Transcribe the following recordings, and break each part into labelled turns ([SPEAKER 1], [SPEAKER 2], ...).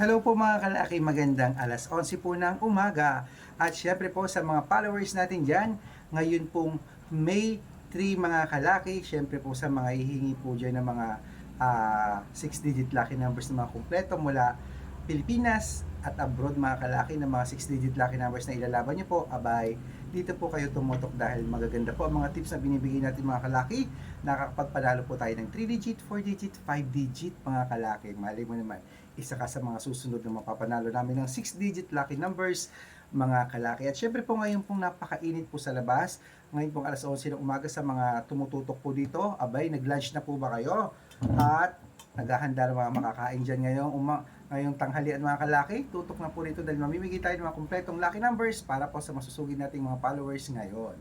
[SPEAKER 1] Hello po mga kalaki, magandang alas 11 po ng umaga. At syempre po sa mga followers natin dyan, ngayon pong May 3 mga kalaki, syempre po sa mga hihingi po dyan ng mga 6-digit lucky numbers na mga kumpleto mula Pilipinas at abroad mga kalaki ng mga 6-digit lucky numbers na ilalaban nyo po, abay, dito po kayo tumutok dahil magaganda po ang mga tips na binibigay natin mga kalaki. Nakakapagpadalo po tayo ng 3-digit, 4-digit, 5-digit mga kalaki. Mali mo naman, isa ka sa mga susunod na mapapanalo namin ng 6-digit lucky numbers mga kalaki. At syempre po ngayon pong napakainit po sa labas. Ngayon pong alas 11 ng umaga sa mga tumututok po dito. Abay, nag-lunch na po ba kayo? At naghahanda ng mga makakain dyan ngayong, uma, ngayong tanghalian mga kalaki. Tutok na po rito dahil mamimigay tayo ng mga kumpletong lucky numbers para po sa masusugid nating mga followers ngayon.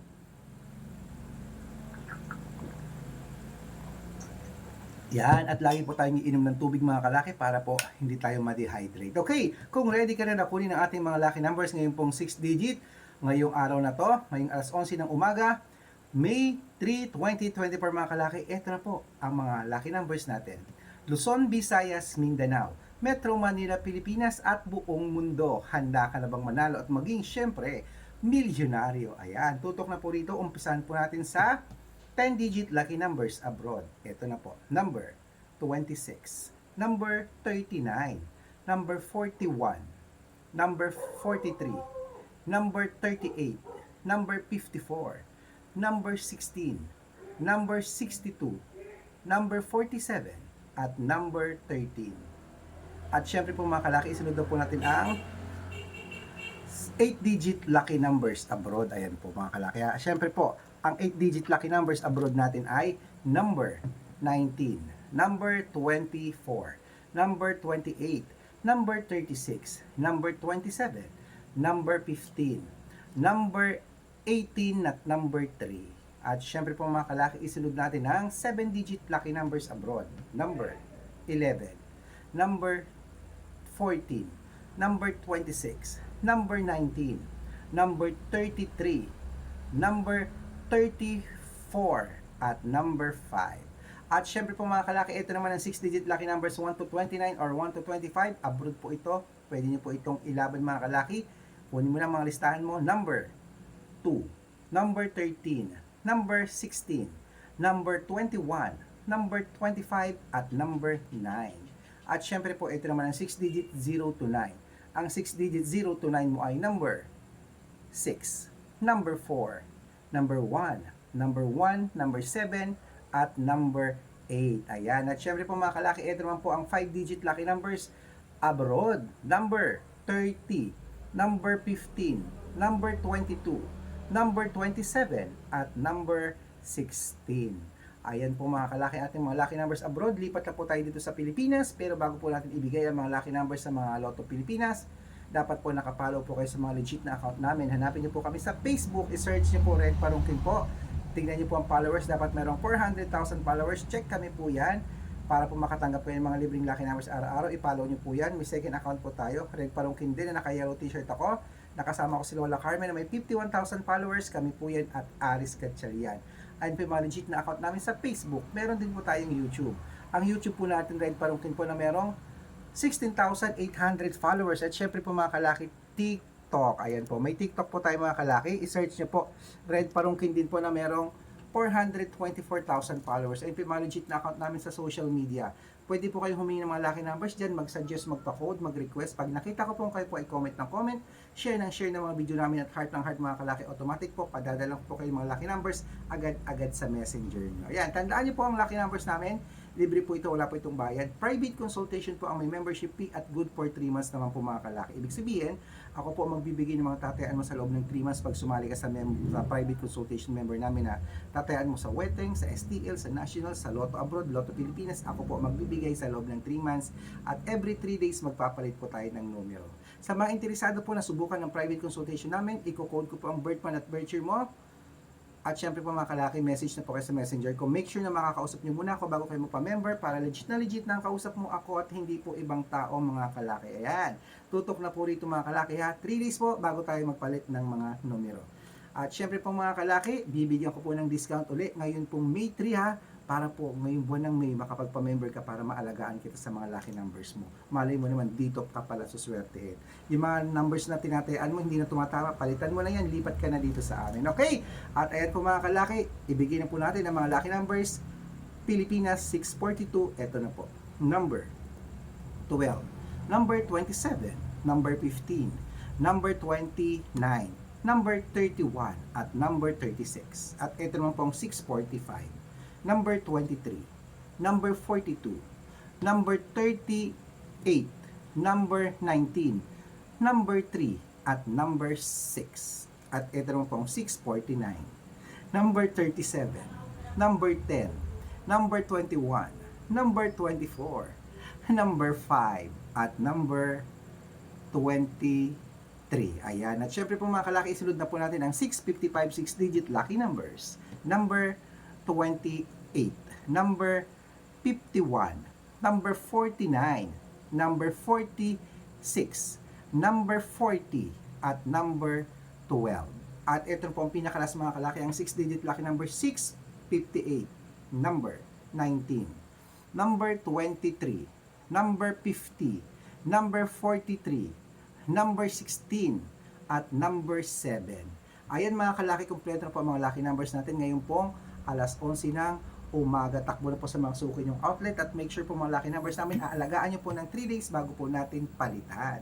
[SPEAKER 1] Yan, at lagi po tayong iinom ng tubig mga kalaki para po hindi tayo ma-dehydrate. Okay, kung ready ka na na kunin ang ating mga lucky numbers ngayon pong 6 digit, ngayong araw na to, ngayong alas 11 ng umaga, May 3, 2024 mga kalaki, ito na po ang mga lucky numbers natin. Luzon, Visayas, Mindanao, Metro Manila, Pilipinas at buong mundo. Handa ka na bang manalo at maging syempre milyonaryo? Ayan, tutok na po rito. Umpisan po natin sa 10-digit lucky numbers abroad. Ito na po. Number 26, number 39, number 41, number 43, number 38, number 54, number 16, number 62, number 47, at number 13. At syempre po mga kalaki, isunod na po natin ang 8-digit lucky numbers abroad. Ayan po mga kalaki. Syempre po, ang 8-digit lucky numbers abroad natin ay number 19, number 24, number 28, number 36, number 27, number 15, number 18 at number 3. At syempre po mga kalaki, isunod natin ang 7-digit lucky numbers abroad. Number 11, number 14, number 26, number 19, number 33, number 34, at number 5. At syempre po mga kalaki, ito naman ang 6-digit lucky numbers 1 to 29 or 1 to 25. Abroad po ito. Pwede nyo po itong ilaban mga kalaki. Kunin mo lang mga listahan mo. Number 2, number 13, number 16, number 21, number 25, at number 9. At syempre po, ito naman ang 6-digit 0 to 9. Ang 6-digit 0 to 9 mo ay number 6, number 4, number 1, number 1, number 7, at number 8. Ayan. At syempre po mga kalaki, ito naman po ang 5-digit lucky numbers abroad. Number 30, number 15, number 22, number 27, at number 16. Ayan po mga kalaki ating mga lucky numbers abroad. Lipat na po tayo dito sa Pilipinas. Pero bago po natin ibigay ang mga lucky numbers sa mga Lotto Pilipinas, dapat po nakapollow po kayo sa mga legit na account namin. Hanapin niyo po kami sa Facebook. I-search niyo po Red Parungkin po. Tingnan niyo po ang followers. Dapat merong 400,000 followers. Check kami po yan para po makatanggap kayo ng mga libreng lucky numbers araw-araw. I-follow niyo po yan. May second account po tayo. Red Parungkin din na naka-yellow t-shirt ako. Nakasama ko si Lola Carmen na may 51,000 followers. Kami po yan at Aris Gatchalian. Ayun po mga na account namin sa Facebook. Meron din po tayong YouTube. Ang YouTube po natin, Red Parungkin po na merong 16,800 followers. At syempre po mga kalaki, TikTok. Ayan po, may TikTok po tayo mga kalaki. I-search nyo po. Red Parungkin din po na merong 424,000 followers. Ayun po yung legit na account namin sa social media. Pwede po kayo humingi ng mga lucky numbers dyan, mag-suggest, magpa-code, mag-request. Pag nakita ko po kayo po ay comment ng comment, share ng share ng mga video namin at heart ng heart mga kalaki automatic po. Padadala po kayo mga lucky numbers agad-agad sa messenger nyo. Ayan, tandaan nyo po ang lucky numbers namin. Libre po ito, wala po itong bayad. Private consultation po ang may membership fee at good for 3 months naman po mga kalaki. Ibig sabihin, ako po magbibigay ng mga tatayaan mo sa loob ng 3 months pag sumali ka sa, mem- sa private consultation member namin na tatayaan mo sa Weteng, sa STL, sa National, sa Lotto Abroad, Lotto Pilipinas. Ako po ang magbibigay sa loob ng 3 months at every 3 days magpapalit po tayo ng numero. Sa mga interesado po na subukan ng private consultation namin, i-code ko po ang birth month at birth year mo at syempre po mga kalaki, message na po kayo sa messenger ko. Make sure na makakausap nyo muna ako bago kayo magpa-member para legit na legit na ang kausap mo ako at hindi po ibang tao mga kalaki. Ayan, tutok na po rito mga kalaki ha. 3 days po bago tayo magpalit ng mga numero. At syempre po mga kalaki, bibigyan ko po ng discount uli. Ngayon pong May 3 ha, para po ngayong buwan ng May makapagpa-member ka para maalagaan kita sa mga lucky numbers mo. Malay mo naman dito ka pala suswertehin. Yung mga numbers na tinatayaan mo hindi na tumatama, palitan mo na yan, lipat ka na dito sa amin. Okay? At ayan po mga kalaki, ibigay na po natin ang mga lucky numbers. Pilipinas 642, eto na po. Number 12, number 27, number 15, number 29, number 31, at number 36. At ito naman pong 645 number 23, number 42, number 38, number 19, number 3, at number 6. At ito naman pong 649, number 37, number 10, number 21, number 24, number 5, at number 23. Ayan. At syempre po mga kalaki, isunod na po natin ang 655 6-digit lucky numbers. Number 28, number 51, number 49, number 46, number 40, at number 12. At ito po ang pinakalas mga kalaki, ang 6-digit lucky number 658, number 19, number 23, number 50, number 43, number 16, at number 7. Ayan mga kalaki, kompleto na po ang mga lucky numbers natin ngayon pong alas 11 ng umaga. Takbo na po sa mga suki yung outlet at make sure po mga lucky numbers namin, aalagaan nyo po ng 3 days bago po natin palitan.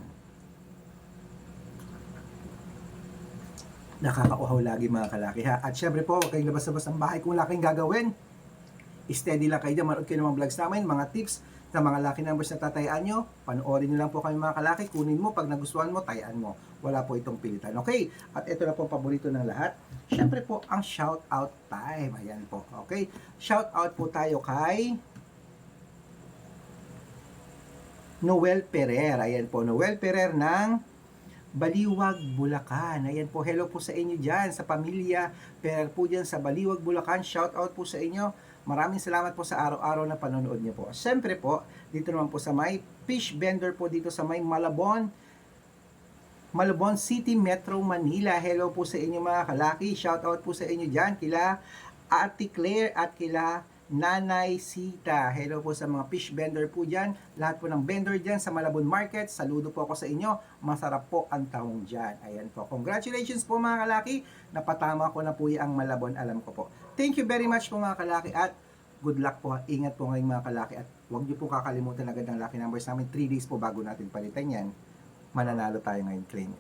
[SPEAKER 1] Nakakauhaw lagi mga kalaki ha. At syempre po, huwag kayong labas-labas ng bahay kung wala kayong gagawin. Steady lang kayo dyan, manood kayo ng mga vlogs namin, mga tips sa mga lucky numbers na tatayaan nyo. Panoorin nyo lang po kami mga kalaki, kunin mo, pag nagustuhan mo, tayaan mo. Wala po itong pilitan. Okay? At ito na po ang paborito ng lahat. Syempre po, ang shout out time. Ayan po. Okay? Shout out po tayo kay Noel Perer. Ayan po, Noel Perer ng Baliwag, Bulacan. Ayan po, hello po sa inyo dyan, sa pamilya Perer po dyan sa Baliwag, Bulacan. Shout out po sa inyo. Maraming salamat po sa araw-araw na panonood niyo po. Siyempre po, dito naman po sa may fish vendor po dito sa may Malabon, Malabon City, Metro Manila. Hello po sa inyo mga kalaki. Shout out po sa inyo dyan. Kila Ate Claire at kila Nanay Sita. Hello po sa mga fish vendor po dyan. Lahat po ng vendor dyan sa Malabon Market. Saludo po ako sa inyo. Masarap po ang tahong dyan. Ayan po. Congratulations po mga kalaki. Napatama ko na po yung Malabon. Alam ko po. Thank you very much po mga kalaki at good luck po. Ingat po ngayong mga kalaki at huwag niyo po kakalimutan agad ng lucky numbers namin. 3 days po bago natin palitan yan. Mananalo tayo ngayon. Claim.